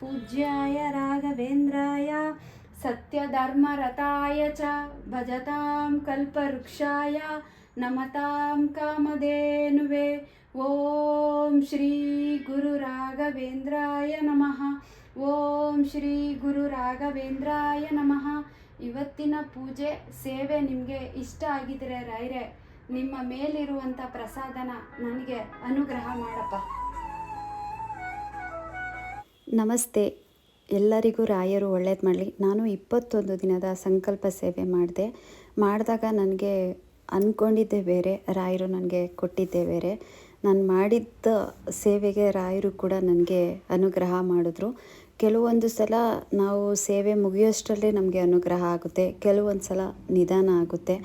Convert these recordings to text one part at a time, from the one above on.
पूज्याय राघवेन्द्राय सत्यधर्मरताय च भजतां कल्पवृक्षाय नमतां कामधेनुवे ॐ श्रीगुरुराघवेन्द्राय नमः ಓಂ ಶ್ರೀ ಗುರು ರಾಘವೇಂದ್ರಾಯ ನಮಃ ಇವತ್ತಿನ ಪೂಜೆ ಸೇವೆ ನಿಮಗೆ ಇಷ್ಟ ಆಗಿದ್ರೆ ರಾಯ್ರೆ ನಿಮ್ಮ ಮೇಲಿರುವಂಥ ಪ್ರಸಾದನ ನನಗೆ ಅನುಗ್ರಹ ಮಾಡಪ್ಪ ನಮಸ್ತೆ. ಎಲ್ಲರಿಗೂ ರಾಯರು ಒಳ್ಳೇದು ಮಾಡಲಿ. ನಾನು ಇಪ್ಪತ್ತೊಂದು ದಿನದ ಸಂಕಲ್ಪ ಸೇವೆ ಮಾಡಿದೆ. ಮಾಡಿದಾಗ ನನಗೆ ಅಂದ್ಕೊಂಡಿದ್ದೆ ಬೇರೆ, ರಾಯರು ನನಗೆ ಕೊಟ್ಟಿದ್ದೆ ಬೇರೆ. ನಾನು ಮಾಡಿದ್ದ ಸೇವೆಗೆ ರಾಯರು ಕೂಡ ನನಗೆ ಅನುಗ್ರಹ ಮಾಡಿದ್ರು. ಕೆಲವೊಂದು ಸಲ ನಾವು ಸೇವೆ ಮುಗಿಯೋಷ್ಟರಲ್ಲೇ ನಮಗೆ ಅನುಗ್ರಹ ಆಗುತ್ತೆ, ಕೆಲವೊಂದು ಸಲ ನಿಧಾನ ಆಗುತ್ತೆ.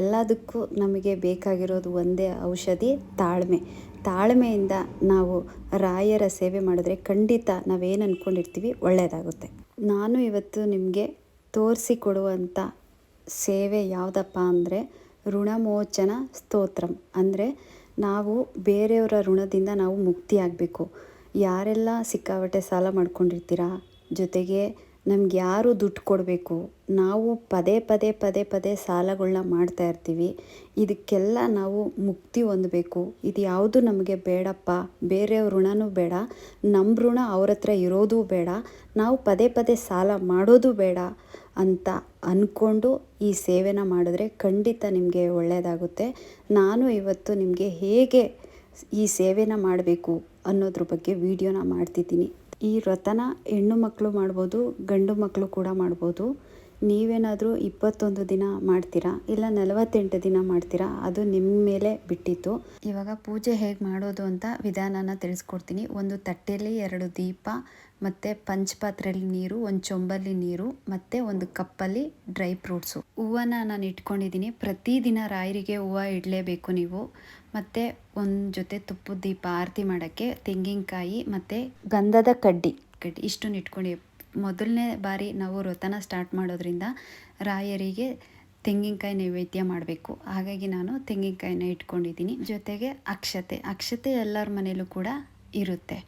ಎಲ್ಲದಕ್ಕೂ ನಮಗೆ ಬೇಕಾಗಿರೋದು ಒಂದೇ ಔಷಧಿ, ತಾಳ್ಮೆ. ತಾಳ್ಮೆಯಿಂದ ನಾವು ರಾಯರ ಸೇವೆ ಮಾಡಿದ್ರೆ ಖಂಡಿತ ನಾವೇನು ಅಂದ್ಕೊಂಡಿರ್ತೀವಿ ಒಳ್ಳೆಯದಾಗುತ್ತೆ ನಾನು ಇವತ್ತು ನಿಮಗೆ ತೋರಿಸಿಕೊಡುವಂಥ ಸೇವೆ ಯಾವುದಪ್ಪ ಅಂದರೆ ಋಣಮೋಚನ ಸ್ತೋತ್ರಂ. ಅಂದರೆ ನಾವು ಬೇರೆಯವರ ಋಣದಿಂದ ನಾವು ಮುಕ್ತಿಯಾಗಬೇಕು. ಯಾರೆಲ್ಲ ಸಿಕ್ಕಾಪಟ್ಟೆ ಸಾಲ ಮಾಡ್ಕೊಂಡಿರ್ತೀರಾ, ಜೊತೆಗೆ ನಮ್ಗೆ ಯಾರು ದುಡ್ಡು ಕೊಡಬೇಕು? ನಾವು ಪದೇ ಪದೇ ಪದೇ ಪದೇ ಸಾಲಗಳನ್ನ ಮಾಡ್ತಾ ಇರ್ತೀವಿ. ಇದಕ್ಕೆಲ್ಲ ನಾವು ಮುಕ್ತಿ ಹೊಂದಬೇಕು. ಇದು ಯಾವುದು ನಮಗೆ ಬೇಡಪ್ಪ. ಬೇರೆಯವ್ರ ಋಣನೂ ಬೇಡ. ನಮ್ಮ ಋಣ ಅವ್ರ ಹತ್ರ ಇರೋದು ಬೇಡ. ನಾವು ಪದೇ ಪದೇ ಸಾಲ ಮಾಡೋದು ಬೇಡ ಅಂತ ಅಂದ್ಕೊಂಡು ಈ ಸೇವೆನ ಮಾಡಿದ್ರೆ ಖಂಡಿತ ನಿಮಗೆ ಒಳ್ಳೆಯದಾಗುತ್ತೆ ನಾನು ಇವತ್ತು ನಿಮಗೆ ಹೇಗೆ ಈ ಸೇವೆನ ಮಾಡಬೇಕು ಅನ್ನೋದ್ರ ಬಗ್ಗೆ ವಿಡಿಯೋನ ಮಾಡ್ತಿದ್ದೀನಿ. ಈ ವ್ರತನ ಹೆಣ್ಣು ಮಕ್ಕಳು ಮಾಡ್ಬೋದು, ಗಂಡು ಮಕ್ಕಳು ಕೂಡ ಮಾಡ್ಬೋದು. ನೀವೇನಾದರೂ ಇಪ್ಪತ್ತೊಂದು ದಿನ ಮಾಡ್ತೀರಾ? ಇಲ್ಲ ನಲವತ್ತೆಂಟು ದಿನ ಮಾಡ್ತೀರಾ? ಅದು ನಿಮ್ಮ ಮೇಲೆ ಬಿಟ್ಟಿತ್ತು. ಇವಾಗ ಪೂಜೆ ಹೇಗೆ ಮಾಡೋದು ಅಂತ ವಿಧಾನನ ತಿಳಿಸ್ಕೊಡ್ತೀನಿ. ಒಂದು ತಟ್ಟೆಯಲ್ಲಿ ಎರಡು ದೀಪ, ಮತ್ತು ಪಂಚಪಾತ್ರೆಯಲ್ಲಿ ನೀರು, ಒಂದು ಚೊಂಬಲ್ಲಿ ನೀರು, ಮತ್ತು ಒಂದು ಕಪ್ಪಲ್ಲಿ ಡ್ರೈ ಫ್ರೂಟ್ಸು. ಹೂವನ್ನು ನಾನು ಇಟ್ಕೊಂಡಿದ್ದೀನಿ ಪ್ರತಿದಿನ ರಾಯರಿಗೆ ಹೂವು ಇಡಲೇಬೇಕು ನೀವು. ಮತ್ತು ಒಂದು ಜೊತೆ ತುಪ್ಪದ ದೀಪ ಆರತಿ ಮಾಡೋಕ್ಕೆ ತೆಂಗಿನಕಾಯಿ ಮತ್ತು ಗಂಧದ ಕಡ್ಡಿ. ಕಡ್ಡಿ ಇಷ್ಟನ್ನು ಇಟ್ಕೊಂಡು ಮೊದಲನೇ ಬಾರಿ ನಾವು ವ್ರತನ ಸ್ಟಾರ್ಟ್ ಮಾಡೋದ್ರಿಂದ ರಾಯರಿಗೆ ತೆಂಗಿನಕಾಯಿ ನೈವೇದ್ಯ ಮಾಡಬೇಕು. ಹಾಗಾಗಿ ನಾನು ತೆಂಗಿನಕಾಯಿನ ಇಟ್ಕೊಂಡಿದ್ದೀನಿ. ಜೊತೆಗೆ ಅಕ್ಷತೆ ಅಕ್ಷತೆ ಎಲ್ಲರ ಮನೇಲೂ ಕೂಡ ಇರುತ್ತೆ.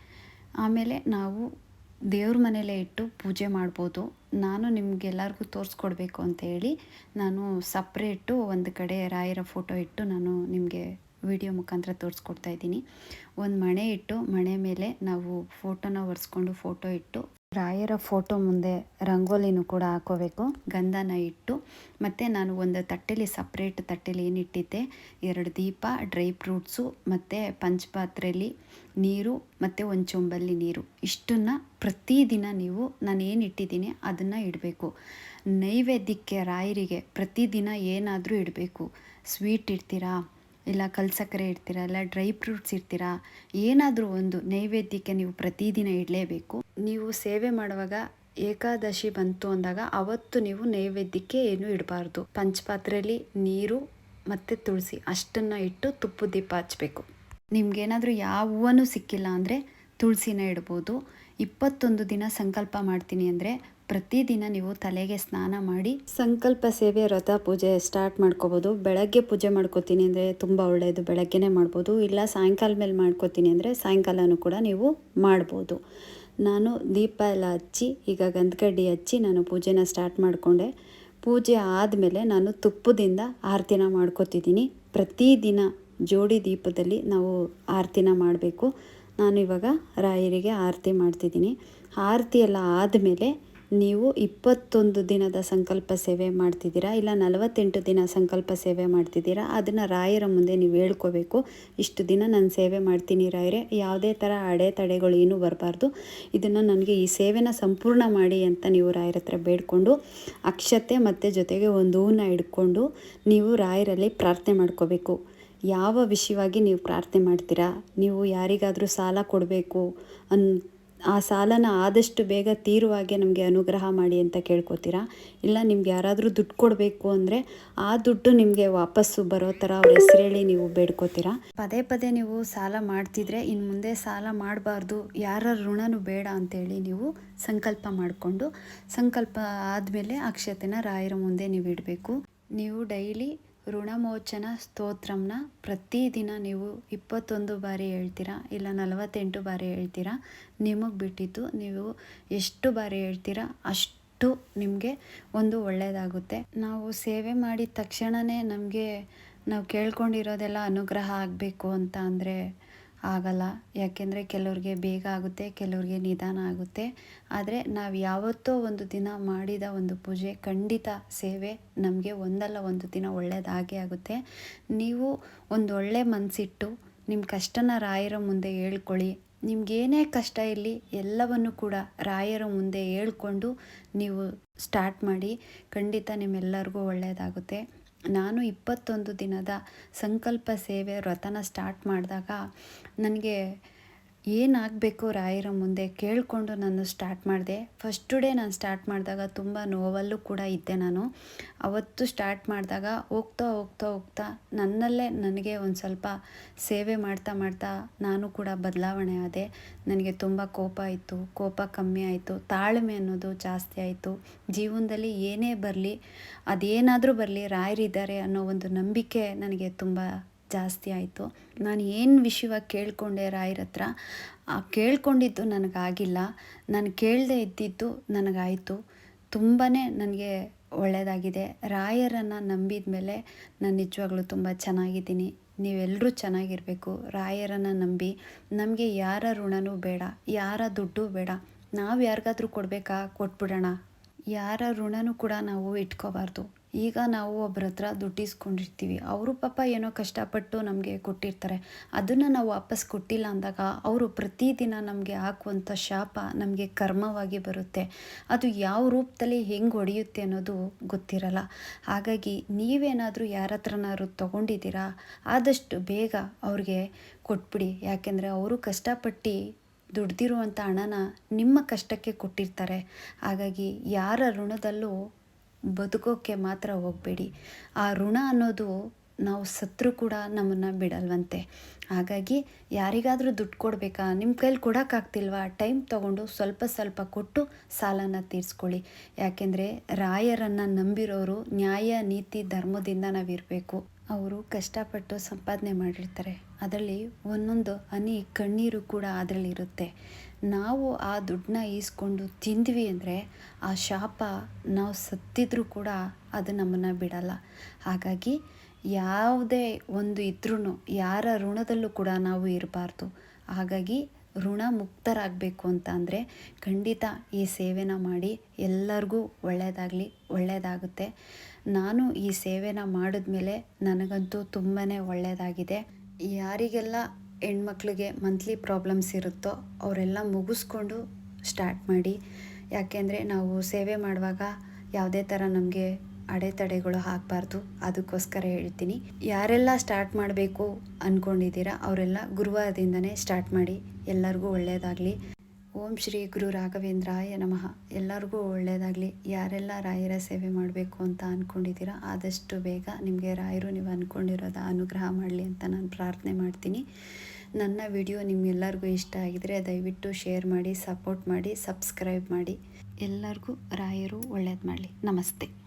ಆಮೇಲೆ ನಾವು ದೇವ್ರ ಮನೇಲೇ ಇಟ್ಟು ಪೂಜೆ ಮಾಡ್ಬೋದು. ನಾನು ನಿಮಗೆಲ್ಲರಿಗೂ ತೋರಿಸ್ಕೊಡ್ಬೇಕು ಅಂತ ಹೇಳಿ ನಾನು ಸಪ್ರೇಟು ಒಂದು ಕಡೆ ರಾಯರ ಫೋಟೋ ಇಟ್ಟು ನಾನು ನಿಮಗೆ ವಿಡಿಯೋ ಮುಖಾಂತರ ತೋರಿಸ್ಕೊಡ್ತಾ ಇದ್ದೀನಿ. ಒಂದು ಮಣೆ ಇಟ್ಟು, ಮಣೆ ಮೇಲೆ ನಾವು ಫೋಟೋನ ಒರೆಸ್ಕೊಂಡು ಫೋಟೋ ಇಟ್ಟು, ರಾಯರ ಫೋಟೋ ಮುಂದೆ ರಂಗೋಲಿನೂ ಕೂಡ ಹಾಕೋಬೇಕು. ಗಂಧನ ಇಟ್ಟು, ಮತ್ತು ನಾನು ಒಂದು ತಟ್ಟೆಲಿ ಸಪ್ರೇಟ್ ತಟ್ಟೆಲಿ ಏನಿಟ್ಟಿದ್ದೆ, ಎರಡು ದೀಪ ಡ್ರೈ ಫ್ರೂಟ್ಸು ಮತ್ತು ಪಂಚಪಾತ್ರೆಯಲ್ಲಿ ನೀರು, ಮತ್ತು ಒಂದು ಚೊಂಬಲ್ಲಿ ನೀರು. ಇಷ್ಟನ್ನು ಪ್ರತಿದಿನ ನೀವು, ನಾನು ಏನು ಇಟ್ಟಿದ್ದೀನಿ ಅದನ್ನು ಇಡಬೇಕು. ನೈವೇದ್ಯಕ್ಕೆ ರಾಯರಿಗೆ ಪ್ರತಿದಿನ ಏನಾದರೂ ಇಡಬೇಕು. ಸ್ವೀಟ್ ಇಡ್ತೀರಾ? ಇಲ್ಲ ಕಲ್ಸಕ್ಕರೆ ಇಡ್ತೀರಾ, ಇಲ್ಲ ಡ್ರೈ ಫ್ರೂಟ್ಸ್ ಇರ್ತೀರಾ ಏನಾದರೂ ಒಂದು ನೈವೇದ್ಯಕ್ಕೆ ನೀವು ಪ್ರತಿದಿನ ಇಡಲೇಬೇಕು. ನೀವು ಸೇವೆ ಮಾಡುವಾಗ ಏಕಾದಶಿ ಬಂತು ಅಂದಾಗ ಅವತ್ತು ನೀವು ನೈವೇದ್ಯಕ್ಕೆ ಏನು ಇಡಬಾರ್ದು. ಪಂಚಪಾತ್ರೆಯಲ್ಲಿ ನೀರು ಮತ್ತು ತುಳಸಿ, ಅಷ್ಟನ್ನು ಇಟ್ಟು ತುಪ್ಪ ದೀಪ ಹಚ್ಚಬೇಕು ನಿಮಗೇನಾದರೂ ಯಾವ ಹೂವನೂ ಸಿಕ್ಕಿಲ್ಲ ಅಂದರೆ ತುಳಸಿನ ಇಡ್ಬೋದು. ಇಪ್ಪತ್ತೊಂದು ದಿನ ಸಂಕಲ್ಪ ಮಾಡ್ತೀನಿ ಅಂದರೆ ಪ್ರತಿದಿನ ನೀವು ತಲೆಗೆ ಸ್ನಾನ ಮಾಡಿ ಸಂಕಲ್ಪ ಸೇವೆ ವ್ರತ ಪೂಜೆ ಸ್ಟಾರ್ಟ್ ಮಾಡ್ಕೋಬೋದು. ಬೆಳಗ್ಗೆ ಪೂಜೆ ಮಾಡ್ಕೋತೀನಿ ಅಂದರೆ ತುಂಬ ಒಳ್ಳೆಯದು ಬೆಳಗ್ಗೆನೇ ಮಾಡ್ಬೋದು. ಇಲ್ಲ ಸಾಯಂಕಾಲ ಮೇಲೆ ಮಾಡ್ಕೋತೀನಿ ಅಂದರೆ ಸಾಯಂಕಾಲನೂ ಕೂಡ ನೀವು ಮಾಡ್ಬೋದು. ನಾನು ದೀಪ ಎಲ್ಲ ಹಚ್ಚಿ, ಈಗ ಗಂಧಕಡ್ಡಿ ಹಚ್ಚಿ ನಾನು ಪೂಜೆನ ಸ್ಟಾರ್ಟ್ ಮಾಡಿಕೊಂಡೆ. ಪೂಜೆ ಆದಮೇಲೆ ನಾನು ತುಪ್ಪದಿಂದ ಆರತಿನ ಮಾಡ್ಕೋತಿದ್ದೀನಿ. ಪ್ರತಿದಿನ ಜೋಡಿ ದೀಪದಲ್ಲಿ ನಾವು ಆರತಿನ ಮಾಡಬೇಕು. ನಾನು ಇವಾಗ ರಾಯರಿಗೆ ಆರತಿ ಮಾಡ್ತಿದ್ದೀನಿ. ಆರತಿ ಎಲ್ಲ ಆದಮೇಲೆ ನೀವು ಇಪ್ಪತ್ತೊಂದು ದಿನದ ಸಂಕಲ್ಪ ಸೇವೆ ಮಾಡ್ತಿದ್ದೀರಾ? ಇಲ್ಲ ನಲವತ್ತೆಂಟು ದಿನ ಸಂಕಲ್ಪ ಸೇವೆ ಮಾಡ್ತಿದ್ದೀರಾ? ಅದನ್ನು ರಾಯರ ಮುಂದೆ ನೀವು ಹೇಳ್ಕೋಬೇಕು. ಇಷ್ಟು ದಿನ ನಾನು ಸೇವೆ ಮಾಡ್ತೀನಿ ರಾಯರೇ. ಯಾವುದೇ ಥರ ಅಡೆತಡೆಗಳು ಏನೂ ಬರಬಾರ್ದು. ಇದನ್ನು ನನಗೆ ಈ ಸೇವೆನ ಸಂಪೂರ್ಣ ಮಾಡಿ ಅಂತ ನೀವು ರಾಯರ ಹತ್ರ ಬೇಡಿಕೊಂಡು, ಅಕ್ಷತೆ ಮತ್ತು ಜೊತೆಗೆ ಒಂದು ಹೂನ ಹಿಡ್ಕೊಂಡು ನೀವು ರಾಯರಲ್ಲಿ ಪ್ರಾರ್ಥನೆ ಮಾಡ್ಕೋಬೇಕು. ಯಾವ ವಿಷಯವಾಗಿ ನೀವು ಪ್ರಾರ್ಥನೆ ಮಾಡ್ತೀರಾ? ನೀವು ಯಾರಿಗಾದರೂ ಸಾಲ ಕೊಡಬೇಕು ಅನ್ ಆ ಸಾಲನ ಆದಷ್ಟು ಬೇಗ ತೀರುವಾಗೆ ನಮಗೆ ಅನುಗ್ರಹ ಮಾಡಿ ಅಂತ ಕೇಳ್ಕೊತೀರಾ? ಇಲ್ಲ, ನಿಮ್ಗೆ ಯಾರಾದರೂ ದುಡ್ಡು ಕೊಡಬೇಕು ಅಂದರೆ ಆ ದುಡ್ಡು ನಿಮಗೆ ವಾಪಸ್ಸು ಬರೋ ಥರ ಅವ್ರ ಹೆಸರು ಹೇಳಿ ನೀವು ಬೇಡ್ಕೋತೀರಾ? ಪದೇ ಪದೇ ನೀವು ಸಾಲ ಮಾಡ್ತಿದ್ರೆ ಇನ್ನು ಮುಂದೆ ಸಾಲ ಮಾಡಬಾರ್ದು, ಯಾರ ಋಣನೂ ಬೇಡ ಅಂತೇಳಿ ನೀವು ಸಂಕಲ್ಪ ಮಾಡಿಕೊಂಡು, ಸಂಕಲ್ಪ ಆದಮೇಲೆ ಅಕ್ಷತೆನ ರಾಯರ ಮುಂದೆ ನೀವು ಇಡಬೇಕು. ನೀವು ಡೈಲಿ ಋಣಮೋಚನ ಸ್ತೋತ್ರಂನ ಪ್ರತಿದಿನ ನೀವು ಇಪ್ಪತ್ತೊಂದು ಬಾರಿ ಹೇಳ್ತೀರಾ? ಇಲ್ಲ ನಲವತ್ತೆಂಟು ಬಾರಿ ಹೇಳ್ತೀರಾ? ನಿಮಗೆ ಬಿಟ್ಟಿದ್ದು ನೀವು ಎಷ್ಟು ಬಾರಿ ಹೇಳ್ತೀರಾ? ಅಷ್ಟು ನಿಮಗೆ ಒಂದು ಒಳ್ಳೆಯದಾಗುತ್ತೆ ನಾವು ಸೇವೆ ಮಾಡಿದ ತಕ್ಷಣವೇ ನಮಗೆ ನಾವು ಕೇಳ್ಕೊಂಡಿರೋದೆಲ್ಲ ಅನುಗ್ರಹ ಆಗಬೇಕು ಅಂತ ಅಂದರೆ ಆಗಲ್ಲ. ಯಾಕೆಂದರೆ ಕೆಲವ್ರಿಗೆ ಬೇಗ ಆಗುತ್ತೆ, ಕೆಲವ್ರಿಗೆ ನಿಧಾನ ಆಗುತ್ತೆ. ಆದರೆ ನಾವು ಯಾವತ್ತೋ ಒಂದು ದಿನ ಮಾಡಿದ ಒಂದು ಪೂಜೆ ಖಂಡಿತ ಸೇವೆ ನಮಗೆ ಒಂದಲ್ಲ ಒಂದು ದಿನ ಒಳ್ಳೆಯದಾಗೇ ಆಗುತ್ತೆ. ನೀವು ಒಂದು ಒಳ್ಳೆ ಮನಸ್ಸಿಟ್ಟು ನಿಮ್ಮ ಕಷ್ಟನ ರಾಯರ ಮುಂದೆ ಹೇಳ್ಕೊಳ್ಳಿ. ನಿಮಗೇನೇ ಕಷ್ಟ ಇರಲಿ, ಎಲ್ಲವನ್ನು ಕೂಡ ರಾಯರ ಮುಂದೆ ಹೇಳ್ಕೊಂಡು ನೀವು ಸ್ಟಾರ್ಟ್ ಮಾಡಿ. ಖಂಡಿತ ನಿಮ್ಮೆಲ್ಲರಿಗೂ ಒಳ್ಳೆಯದಾಗುತ್ತೆ ನಾನು ಇಪ್ಪತ್ತೊಂದು ದಿನದ ಸಂಕಲ್ಪ ಸೇವೆ ವ್ರತನ ಸ್ಟಾರ್ಟ್ ಮಾಡಿದಾಗ ನನಗೆ ಏನಾಗಬೇಕು ರಾಯರ ಮುಂದೆ ಕೇಳಿಕೊಂಡು ನಾನು ಸ್ಟಾರ್ಟ್ ಮಾಡಿದೆ. ಫಸ್ಟ್ ಡೇ ನಾನು ಸ್ಟಾರ್ಟ್ ಮಾಡಿದಾಗ ತುಂಬ ನೋವಲ್ಲೂ ಕೂಡ ಇದ್ದೆ ನಾನು. ಅವತ್ತು ಸ್ಟಾರ್ಟ್ ಮಾಡಿದಾಗ ಹೋಗ್ತಾ ಹೋಗ್ತಾ ಹೋಗ್ತಾ ನನ್ನಲ್ಲೇ ನನಗೆ ಒಂದು ಸ್ವಲ್ಪ ಸೇವೆ ಮಾಡ್ತಾ ಮಾಡ್ತಾ ನಾನು ಕೂಡ ಬದಲಾವಣೆ ಆದೆ. ನನಗೆ ತುಂಬ ಕೋಪ ಆಯಿತು. ಕೋಪ ಕಮ್ಮಿ ಆಯಿತು. ತಾಳ್ಮೆ ಅನ್ನೋದು ಜಾಸ್ತಿ ಆಯಿತು. ಜೀವನದಲ್ಲಿ ಏನೇ ಬರಲಿ, ಅದೇನಾದರೂ ಬರಲಿ ರಾಯರಿದ್ದಾರೆ ಅನ್ನೋ ಒಂದು ನಂಬಿಕೆ ನನಗೆ ತುಂಬ ಜಾಸ್ತಿ ಆಯಿತು. ನಾನು ಏನು ವಿಷಯವಾಗಿ ಕೇಳಿಕೊಂಡೆ ರಾಯರ ಹತ್ರ ಕೇಳ್ಕೊಂಡಿದ್ದು ನನಗಾಗಿಲ್ಲ. ನಾನು ಕೇಳದೆ ಇದ್ದಿದ್ದು ನನಗಾಯಿತು. ತುಂಬಾ ನನಗೆ ಒಳ್ಳೆಯದಾಗಿದೆ ರಾಯರನ್ನು ನಂಬಿದ ಮೇಲೆ ನಾನು ನಿಜವಾಗ್ಲೂ ತುಂಬ ಚೆನ್ನಾಗಿದ್ದೀನಿ. ನೀವೆಲ್ಲರೂ ಚೆನ್ನಾಗಿರಬೇಕು. ರಾಯರನ್ನು ನಂಬಿ. ನಮಗೆ ಯಾರ ಋಣನೂ ಬೇಡ. ಯಾರ ದುಡ್ಡು ಬೇಡ. ನಾವು ಯಾರಿಗಾದ್ರೂ ಕೊಡಬೇಕಾ? ಕೊಟ್ಬಿಡೋಣ. ಯಾರ ಋಣನೂ ಕೂಡ ನಾವು ಇಟ್ಕೋಬಾರ್ದು. ಈಗ ನಾವು ಒಬ್ಬರ ಹತ್ರ ದುಡ್ಡು ಅವರು ಪಾಪ ಏನೋ ಕಷ್ಟಪಟ್ಟು ನಮಗೆ ಕೊಟ್ಟಿರ್ತಾರೆ. ಅದನ್ನು ನಾವು ವಾಪಸ್ ಕೊಟ್ಟಿಲ್ಲ ಅಂದಾಗ ಅವರು ಪ್ರತಿದಿನ ನಮಗೆ ಹಾಕುವಂಥ ಶಾಪ ನಮಗೆ ಕರ್ಮವಾಗಿ ಬರುತ್ತೆ. ಅದು ಯಾವ ರೂಪದಲ್ಲಿ ಹೆಂಗೆ ಹೊಡೆಯುತ್ತೆ ಅನ್ನೋದು ಗೊತ್ತಿರಲ್ಲ. ಹಾಗಾಗಿ ನೀವೇನಾದರೂ ಯಾರ ಹತ್ರನಾದ್ರು ತೊಗೊಂಡಿದ್ದೀರಾ? ಆದಷ್ಟು ಬೇಗ ಅವ್ರಿಗೆ ಕೊಟ್ಬಿಡಿ. ಯಾಕೆಂದರೆ ಅವರು ಕಷ್ಟಪಟ್ಟು ದುಡ್ದಿರುವಂಥ ಹಣನ ನಿಮ್ಮ ಕಷ್ಟಕ್ಕೆ ಕೊಟ್ಟಿರ್ತಾರೆ. ಹಾಗಾಗಿ ಯಾರ ಋಣದಲ್ಲೂ ಬದುಕೋಕ್ಕೆ ಮಾತ್ರ ಹೋಗಬೇಡಿ. ಆ ಋಣ ಅನ್ನೋದು ನಾವು ಸತ್ರು ಕೂಡ ನಮ್ಮನ್ನು ಬಿಡಲ್ವಂತೆ. ಹಾಗಾಗಿ ಯಾರಿಗಾದರೂ ದುಡ್ಡು ಕೊಡಬೇಕಾ? ನಿಮ್ಮ ಕೈಲಿ ಕೊಡೋಕ್ಕಾಗ್ತಿಲ್ವಾ? ಟೈಮ್ ತೊಗೊಂಡು ಸ್ವಲ್ಪ ಸ್ವಲ್ಪ ಕೊಟ್ಟು ಸಾಲನ ತೀರಿಸ್ಕೊಳ್ಳಿ. ಯಾಕೆಂದರೆ ರಾಯರನ್ನು ನಂಬಿರೋರು ನ್ಯಾಯ, ನೀತಿ, ಧರ್ಮದಿಂದ ನಾವಿರಬೇಕು. ಅವರು ಕಷ್ಟಪಟ್ಟು ಸಂಪಾದನೆ ಮಾಡಿರ್ತಾರೆ. ಅದರಲ್ಲಿ ಒಂದೊಂದು ಹನಿ ಕಣ್ಣೀರು ಕೂಡ ಅದರಲ್ಲಿರುತ್ತೆ. ನಾವು ಆ ದುಡ್ಡನ್ನ ಈಸ್ಕೊಂಡು ತಿಂದ್ವಿ ಅಂದರೆ ಆ ಶಾಪ ನಾವು ಸತ್ತಿದ್ರೂ ಕೂಡ ಅದು ನಮ್ಮನ್ನು ಬಿಡಲ್ಲ. ಹಾಗಾಗಿ ಯಾವುದೇ ಒಂದು ಇದ್ರೂ ಯಾರ ಋಣದಲ್ಲೂ ಕೂಡ ನಾವು ಇರಬಾರ್ದು. ಹಾಗಾಗಿ ಋಣ ಮುಕ್ತರಾಗಬೇಕು ಅಂತ ಅಂದರೆ ಖಂಡಿತ ಈ ಸೇವೆನ ಮಾಡಿ ಎಲ್ಲರಿಗೂ ಒಳ್ಳೆಯದಾಗಲಿ ಒಳ್ಳೆಯದಾಗುತ್ತೆ ನಾನು ಈ ಸೇವೆನ ಮಾಡಿದ್ಮೇಲೆ ನನಗಂತೂ ತುಂಬಾ ಒಳ್ಳೆಯದಾಗಿದೆ ಯಾರಿಗೆಲ್ಲ ಹೆಣ್ಮಕ್ಳಿಗೆ ಮಂತ್ಲಿ ಪ್ರಾಬ್ಲಮ್ಸ್ ಇರುತ್ತೋ ಅವರೆಲ್ಲ ಮುಗಿಸ್ಕೊಂಡು ಸ್ಟಾರ್ಟ್ ಮಾಡಿ. ಯಾಕೆಂದರೆ ನಾವು ಸೇವೆ ಮಾಡುವಾಗ ಯಾವುದೇ ಥರ ನಮಗೆ ಅಡೆತಡೆಗಳು ಆಗಬಾರ್ದು. ಅದಕ್ಕೋಸ್ಕರ ಹೇಳ್ತೀನಿ. ಯಾರೆಲ್ಲ ಸ್ಟಾರ್ಟ್ ಮಾಡಬೇಕು ಅಂದ್ಕೊಂಡಿದ್ದೀರಾ ಅವರೆಲ್ಲ ಗುರುವಾರದಿಂದನೇ ಸ್ಟಾರ್ಟ್ ಮಾಡಿ. ಎಲ್ಲರಿಗೂ ಒಳ್ಳೆಯದಾಗಲಿ ಓಂ ಶ್ರೀ ಗುರು ರಾಘವೇಂದ್ರಾಯ ನಮಃ. ಎಲ್ಲರಿಗೂ ಒಳ್ಳೆಯದಾಗಲಿ ಯಾರೆಲ್ಲ ರಾಯರ ಸೇವೆ ಮಾಡಬೇಕು ಅಂತ ಅಂದ್ಕೊಂಡಿದ್ದೀರಾ ಆದಷ್ಟು ಬೇಗ ನಿಮಗೆ ರಾಯರು ನೀವು ಅಂದ್ಕೊಂಡಿರೋದ ಅನುಗ್ರಹ ಮಾಡಲಿ ಅಂತ ನಾನು ಪ್ರಾರ್ಥನೆ ಮಾಡ್ತೀನಿ. ನನ್ನ ವಿಡಿಯೋ ನಿಮ್ಗೆಲ್ಲರಿಗೂ ಇಷ್ಟ ಆಗಿದರೆ ದಯವಿಟ್ಟು ಶೇರ್ ಮಾಡಿ, ಸಪೋರ್ಟ್ ಮಾಡಿ, ಸಬ್ಸ್ಕ್ರೈಬ್ ಮಾಡಿ. ಎಲ್ಲರಿಗೂ ರಾಯರು ಒಳ್ಳೇದು ಮಾಡಲಿ. ನಮಸ್ತೆ.